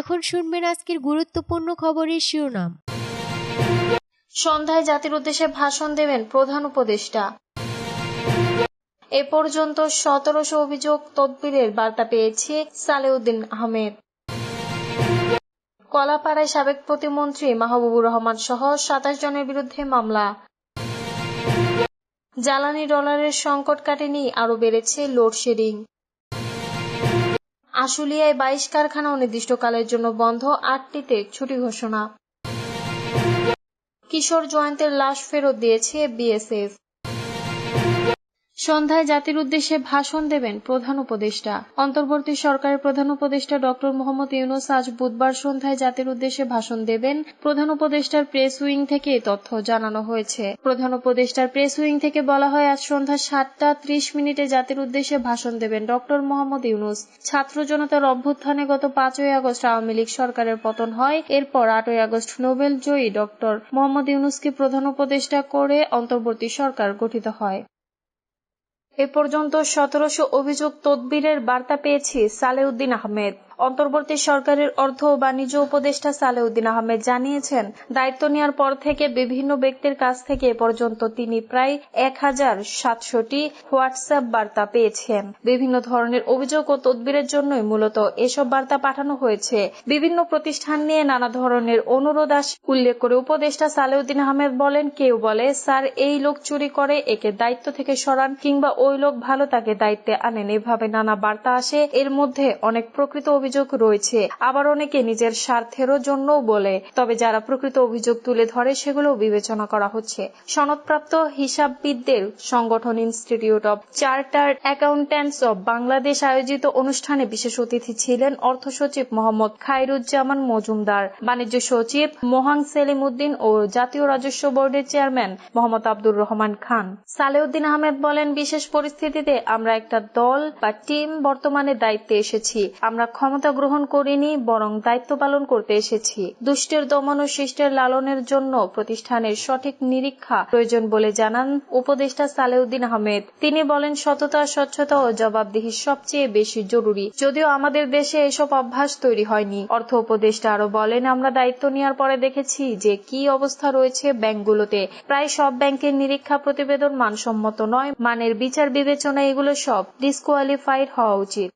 এখন শুনবেন আজকের গুরুত্বপূর্ণ খবরের শিরোনাম। সন্ধ্যায় জাতির উদ্দেশ্যে ভাষণ দেবেন প্রধান উপদেষ্টা। এ পর্যন্ত সতেরোশো অভিযোগ তদবিরের বার্তা পেয়েছে সালেউদ্দিন আহমেদ। কলাপাড়ায় সাবেক প্রতিমন্ত্রী মাহবুবুর রহমান সহ সাতাশ জনের বিরুদ্ধে মামলা। জ্বালানি ডলারের সংকট কাটেনি, আরও বেড়েছে লোডশেডিং। আশুলিয়ায় বাইশ কারখানা অনির্দিষ্টকালের জন্য বন্ধ, আটটিতে ছুটি ঘোষণা। কিশোর জয়ন্তের লাশ ফেরত দিয়েছে বিএসএফ। সন্ধ্যায় জাতির উদ্দেশ্যে ভাষণ দেবেন প্রধান উপদেষ্টা। অন্তর্বর্তী সরকারের প্রধান উপদেষ্টা ডক্টর মোহাম্মদ ইউনুস আজ বুধবার সন্ধ্যায় জাতির উদ্দেশ্যে ভাষণ দেবেন। প্রধান উপদেষ্টার প্রেস উইং থেকে তথ্য জানানো হয়েছে। প্রধান উপদেষ্টার প্রেস উইং থেকে বলা হয়, আজ সন্ধ্যা সাতটা ত্রিশ মিনিটে জাতির উদ্দেশ্যে ভাষণ দেবেন ডক্টর মোহাম্মদ ইউনুস। ছাত্র জনতার অভ্যুত্থানে গত পাঁচই আগস্ট আওয়ামী লীগ সরকারের পতন হয়। এরপর আটই আগস্ট নোবেল জয়ী ডক্টর মোহাম্মদ ইউনুসকে প্রধান উপদেষ্টা করে অন্তর্বর্তী সরকার গঠিত হয়। এ পর্যন্ত সতেরোশো অভিযোগ তদবিরের বার্তা পেয়েছি সালেউদ্দিন আহমেদ। অন্তর্বর্তী সরকারের অর্থ ও বাণিজ্য উপদেষ্টা সালেউদ্দিন আহমেদ জানিয়েছেন, দায়িত্ব নেওয়ার পর থেকে বিভিন্ন ব্যক্তির কাছ থেকে পর্যন্ত তিনি প্রায় এক হাজার সাতশোটি হোয়াটসঅ্যাপ বার্তা পেয়েছেন। বিভিন্ন ধরনের অভিযোগ ও তদবিরের জন্যই মূলত এসব বার্তা পাঠানো হয়েছে। বিভিন্ন প্রতিষ্ঠান নিয়ে নানা ধরনের অনুরোধ আস উল্লেখ করে উপদেষ্টা সালেউদ্দিন আহমেদ বলেন, কেউ বলে, স্যার, এই লোক চুরি করে, একে দায়িত্ব থেকে সরান কিংবা ওই লোক ভালো তাকে দায়িত্বে আনেন। এভাবে নানা বার্তা আসে। এর মধ্যে অনেক প্রকৃত অভিযোগ রয়েছে। আবার অনেকে নিজের স্বার্থেরও জন্যও বলে, তবে যারা প্রকৃত অভিযোগ তুলে ধরে সেগুলো বিবেচনা করা হচ্ছে। সনদপ্রাপ্ত হিসাববিদদের সংগঠন institute of chartered accountants of Bangladesh আয়োজিত অনুষ্ঠানে বিশেষ অতিথি ছিলেন অর্থ সচিব মোহাম্মদ খায়রুজ্জামান মজুমদার, বাণিজ্য সচিব মোহাং সেলিম উদ্দিন ও জাতীয় রাজস্ব বোর্ডের চেয়ারম্যান মোহাম্মদ আব্দুর রহমান খান। সালেউদ্দিন আহমেদ বলেন, বিশেষ পরিস্থিতিতে আমরা একটা দল বা টিম বর্তমানে দায়িত্বে এসেছি। আমরা ক্ষমতা গ্রহণ করিনি, বরং দায়িত্ব পালন করতে এসেছি। দুষ্টের দমন ও শিষ্টের লালনের জন্য প্রতিষ্ঠানের সঠিক নিরীক্ষা প্রয়োজন বলে জানান উপদেষ্টা সালেউদ্দিন আহমেদ। তিনি বলেন, সততা, স্বচ্ছতা ও জবাবদিহি সবচেয়ে বেশি জরুরি। যদিও আমাদের দেশে এসব অভ্যাস তৈরি হয়নি। অর্থ উপদেষ্টা আরও বলেন, আমরা দায়িত্ব নেওয়ার পরে দেখেছি যে কি অবস্থা রয়েছে ব্যাংকগুলোতে। প্রায় সব ব্যাংকের নিরীক্ষা প্রতিবেদন মানসম্মত নয়। মানের বিচার বিবেচনা এগুলো সব ডিসকোয়ালিফাইড হওয়া উচিত।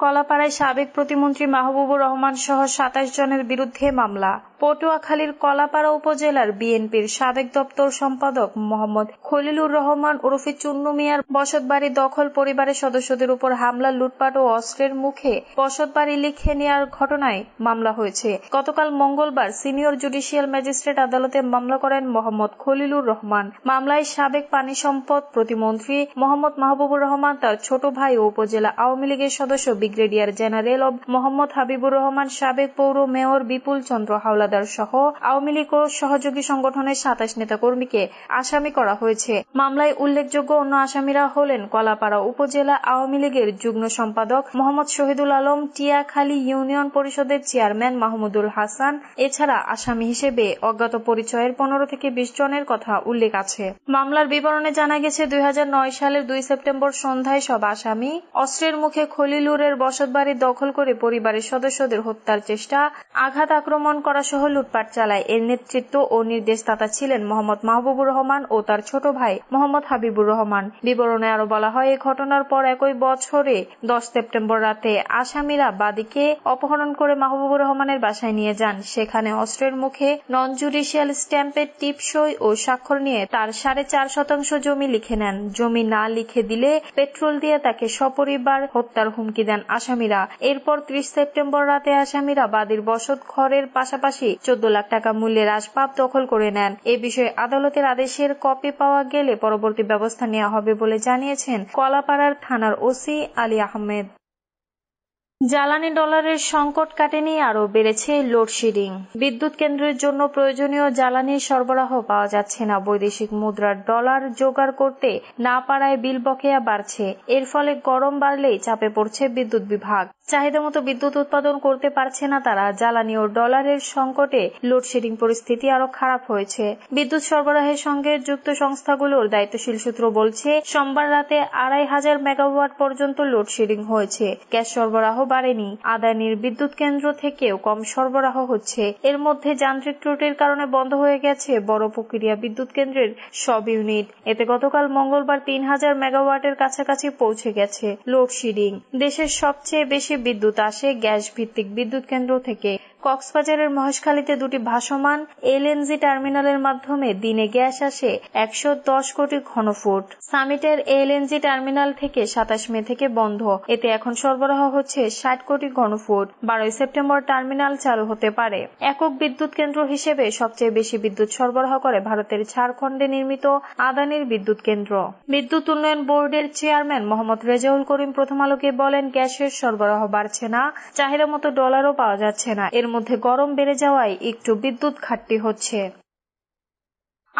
কলাপাড়ায় সাবেক প্রতিমন্ত্রী মাহবুবুর রহমান সহ সাতাশ জনের বিরুদ্ধে মামলা। পটুয়াখালীর কলাপাড়া উপজেলার বিএনপির সাবেক দপ্তর সম্পাদক মোহাম্মদ খলিলুর রহমান ওরফে চুন্নু মিয়ার বসতবাড়ি দখল পরিবারের সদস্যদের উপর হামলা, লুটপাট ও অস্ত্রের মুখে বসতবাড়ি লিখে নেওয়ার ঘটনায় মামলা হয়েছে। গতকাল মঙ্গলবার সিনিয়র জুডিশিয়াল ম্যাজিস্ট্রেট আদালতে মামলা করেন মোহাম্মদ খলিলুর রহমান। মামলায় সাবেক পানি সম্পদ প্রতিমন্ত্রী মোহাম্মদ মাহবুবুর রহমান, তার ছোট ভাই ও উপজেলা আওয়ামী লীগের সদস্য ব্রিগেডিয়ার জেনারেল মোহাম্মদ হাবিবুর রহমান, সাবেক পৌর মেয়র বিপুল চন্দ্র হাওলাদার সহ আওয়ামী লীগ ও সহযোগী সংগঠনের সাতাশ নেতাকর্মীকে আসামি করা হয়েছে। মামলায় উল্লেখযোগ্য অন্য আসামিরা হলেন কলাপাড়া উপজেলা আওয়ামী লীগের যুগ্ম সম্পাদক মোহাম্মদ শহীদুল আলম, টিয়াখালী ইউনিয়ন পরিষদের চেয়ারম্যান মাহমুদুল হাসান। এছাড়া আসামি হিসেবে অজ্ঞাত পরিচয়ের পনেরো থেকে বিশ জনের কথা উল্লেখ আছে। মামলার বিবরণে জানা গেছে, দুই হাজার নয় সালের দুই সেপ্টেম্বর সন্ধ্যায় সব আসামি অস্ত্রের মুখে খলিলুরের বসতবাড়ি দখল করে পরিবারের সদস্যদের হত্যার চেষ্টা, আঘাত আক্রমণ করা সহ লুটপাট চালায়। এর নেতৃত্ব ও নির্দেশদাতা ছিলেন মোহাম্মদ মাহবুবুর রহমান ও তার ছোট ভাই মোহাম্মদ হাবিবুর রহমান। বিবরণে আরও বলা হয় এই ঘটনার পর একই বছরে, দশ সেপ্টেম্বর রাতে, আসামিরা বাদীকে অপহরণ করে মাহবুবুর রহমানের বাসায় নিয়ে যান। সেখানে অস্ত্রের মুখে নন জুডিশিয়াল স্ট্যাম্পের টিপসই ও স্বাক্ষর নিয়ে তার সাড়ে চার শতাংশ জমি লিখে নেন। জমি না লিখে দিলে পেট্রোল দিয়ে তাকে সপরিবার হত্যার হুমকি দেন আসামিরা। এরপর ত্রিশ সেপ্টেম্বর রাতে আসামিরা বাদীর বসত ঘরের পাশাপাশি চোদ্দ লাখ টাকা মূল্যের আসবাব দখল করে নেন। এ বিষয়ে আদালতের আদেশের কপি পাওয়া গেলে পরবর্তী ব্যবস্থা নেওয়া হবে বলে জানিয়েছেন কলাপাড়ার থানার ওসি আলী আহমেদ। জ্বালানি ডলারের সংকট কাটেনি, আরও বেড়েছে লোডশেডিং। বিদ্যুৎ কেন্দ্রের জন্য প্রয়োজনীয় জ্বালানির সরবরাহ পাওয়া যাচ্ছে না। বৈদেশিক মুদ্রার ডলার জোগাড় করতে না পারায় বিল বকেয়া বাড়ছে। এর ফলে গরম বাড়লেই চাপে পড়ছে বিদ্যুৎ বিভাগ। চাহিদা মতো বিদ্যুৎ উৎপাদন করতে পারছে না তারা। জ্বালানি ও ডলারের সংকটে লোডশেডিং পরিস্থিতি আরও খারাপ হয়েছে। বিদ্যুৎ সরবরাহের সঙ্গে যুক্ত সংস্থাগুলোর দায়িত্বশীল সূত্র বলছে, সোমবার রাতে আড়াই হাজার মেগাওয়াট পর্যন্ত লোডশেডিং হয়েছে। গ্যাস সরবরাহ বাড়ছে পারেনি আদানির বিদ্যুৎ কেন্দ্র থেকেও কম সরবরাহ হচ্ছে। এর মধ্যে যান্ত্রিক ত্রুটির কারণে বন্ধ হয়ে গেছে বড় প্রক্রিয়া বিদ্যুৎ কেন্দ্রের সব ইউনিট। এতে গতকাল মঙ্গলবার তিন হাজার মেগাওয়াটের কাছাকাছি পৌঁছে গেছে লোডশেডিং। দেশের সবচেয়ে বেশি বিদ্যুৎ আসে গ্যাস ভিত্তিক বিদ্যুৎ কেন্দ্র থেকে। কক্সবাজারের মহেশখালীতে দুটি ভাসমান এলএনজি টার্মিনালের মাধ্যমে দিনে গ্যাস আসে একশো দশ কোটি ঘনফুট। সামিটের এলএনজি টার্মিনাল থেকে সাতাশ মে থেকে বন্ধ। এতে এখন সরবরাহ হচ্ছে ষাট কোটি ঘনফুট। বারোই সেপ্টেম্বর টার্মিনাল চালু হতে পারে। একক বিদ্যুৎ কেন্দ্র হিসেবে সবচেয়ে বেশি বিদ্যুৎ সরবরাহ করে ভারতের ঝাড়খণ্ডে নির্মিত আদানির বিদ্যুৎ কেন্দ্র। বিদ্যুৎ উন্নয়ন বোর্ডের চেয়ারম্যান মোহাম্মদ রেজাউল করিম প্রথম আলোকে বলেন, গ্যাসের সরবরাহ বাড়ছে না চাহিদা মতো ডলারও পাওয়া যাচ্ছে না। এর মধ্যে গরম বেড়ে যাওয়ায় একটু বিদ্যুৎ ঘাটতি হচ্ছে।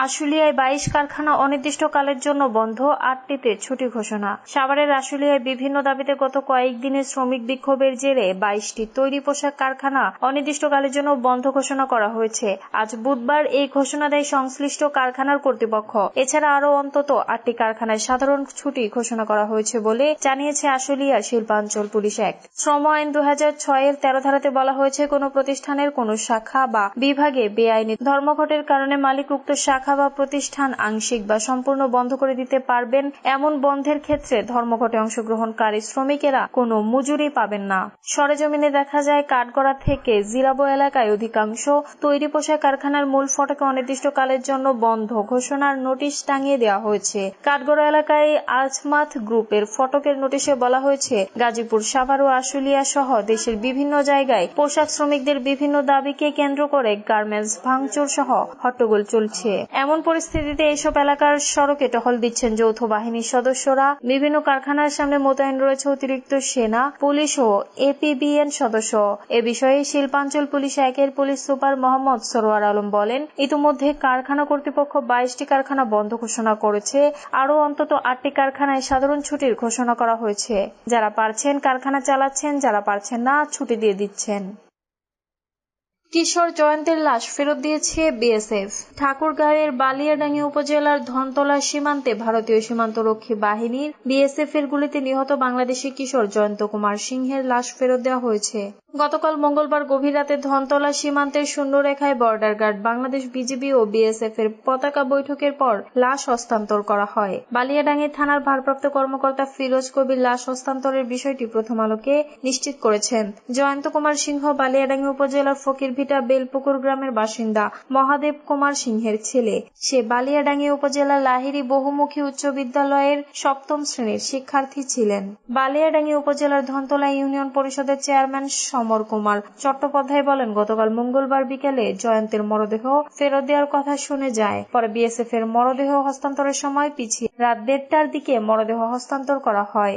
আশুলিয়ায় বাইশ কারখানা অনির্দিষ্টকালের জন্য বন্ধ, আটটিতে ছুটি ঘোষণা। সাভারের আশুলিয়ায় বিভিন্ন দাবিতে গত কয়েকদিনের শ্রমিক বিক্ষোভের জেরে বাইশটি তৈরি পোশাক কারখানা অনির্দিষ্টকালের জন্য বন্ধ ঘোষণা করা হয়েছে। আজ বুধবার এই ঘোষণা দেয় সংশ্লিষ্ট কারখানার কর্তৃপক্ষ। এছাড়া আরও অন্তত আটটি কারখানায় সাধারণ ছুটি ঘোষণা করা হয়েছে বলে জানিয়েছে আশুলিয়া শিল্পাঞ্চল পুলিশ এক। শ্রম আইন দু হাজার ছয়ের তেরো ধারাতে বলা হয়েছে, কোনো প্রতিষ্ঠানের কোনো শাখা বা বিভাগে বেআইনি ধর্মঘটের কারণে মালিক উক্ত শাখা বা প্রতিষ্ঠান আংশিক বা সম্পূর্ণ বন্ধ করে দিতে পারবেন, এমন বন্ধের ক্ষেত্রে ধর্মঘটে অংশগ্রহণকারী শ্রমিকেরা কোনো মজুরি পাবেন না। সরেজমিনে দেখা যায়, কাঠগড়া থেকে জিরাবো এলাকায় অধিকাংশ তৈরি পোশাক কারখানার মূল ফটকে অনির্দিষ্টকালের জন্য বন্ধ ঘোষণার নোটিশ টাঙিয়ে দেওয়া হয়েছে। কাঠগড়া এলাকায় আজমাথ গ্রুপের ফটকের নোটিশে বলা হয়েছে, গাজীপুর, সাভার ও আশুলিয়া সহ দেশের বিভিন্ন জায়গায় পোশাক শ্রমিকদের বিভিন্ন দাবিকে কেন্দ্র করে গার্মেন্টস ভাঙচুর সহ হট্টগোল চলছে। এমন পরিস্থিতিতে এসব এলাকার সড়কে টহল দিচ্ছেন যৌথ বাহিনীর সদস্যরা। বিভিন্ন কারখানার সামনে মোতায়েন রয়েছে অতিরিক্ত সেনা, পুলিশ ও এপিবিএন সদস্য। এ বিষয়ে শিল্পাঞ্চল পুলিশ একের পুলিশ সুপার মোহাম্মদ সরোয়ার আলম বলেন, ইতিমধ্যে কারখানা কর্তৃপক্ষ বাইশটি কারখানা বন্ধ ঘোষণা করেছে। আরও অন্তত আটটি কারখানায় সাধারণ ছুটির ঘোষণা করা হয়েছে। যারা পারছেন কারখানা চালাচ্ছেন, যারা পারছেন না ছুটি দিয়ে দিচ্ছেন। কিশোর জয়ন্তের লাশ ফেরত দিয়েছে বিএসএফ। ঠাকুরগাঁয়ের বালিয়াডাঙ্গি উপজেলার ধনতলা সীমান্তে ভারতীয় সীমান্তরক্ষী বাহিনীর বিএসএফ এর গুলিতে নিহত বাংলাদেশি কিশোর জয়ন্ত কুমার সিংহের লাশ ফেরত দেওয়া হয়েছে। গতকাল মঙ্গলবার গভীর রাতে ধনতলা সীমান্তের শূন্যরেখায় বর্ডার গার্ড বাংলাদেশ বিজিবি ও বিএসএফ এর পতাকা বৈঠকের পর লাশ হস্তান্তর করা হয়। বালিয়াডাঙ্গি থানার ভারপ্রাপ্ত কর্মকর্তা ফিরোজ কবির লাশ হস্তান্তরের বিষয়টি প্রথম আলোকে নিশ্চিত করেছেন। জয়ন্ত কুমার সিংহ বালিয়াডাঙ্গি উপজেলার ফকিরভিটা বেলপুকুর গ্রামের বাসিন্দা মহাদেব কুমার সিংহের ছেলে। সে বালিয়াডাঙ্গি উপজেলার লাহিড়ী বহুমুখী উচ্চ বিদ্যালয়ের সপ্তম শ্রেণির শিক্ষার্থী ছিলেন। বালিয়াডাঙ্গি উপজেলার ধনতলা ইউনিয়ন পরিষদের চেয়ারম্যান সমর কুমার। চট্টোপাধ্যায় বলেন, গতকাল মঙ্গলবার বিকেলে জয়ন্তের মরদেহ ফেরত দেওয়ার কথা শুনে যায়। পরে বিএসএফ এর মরদেহ হস্তান্তরের সময় পিছিয়ে রাত দেড়টার দিকে মরদেহ হস্তান্তর করা হয়।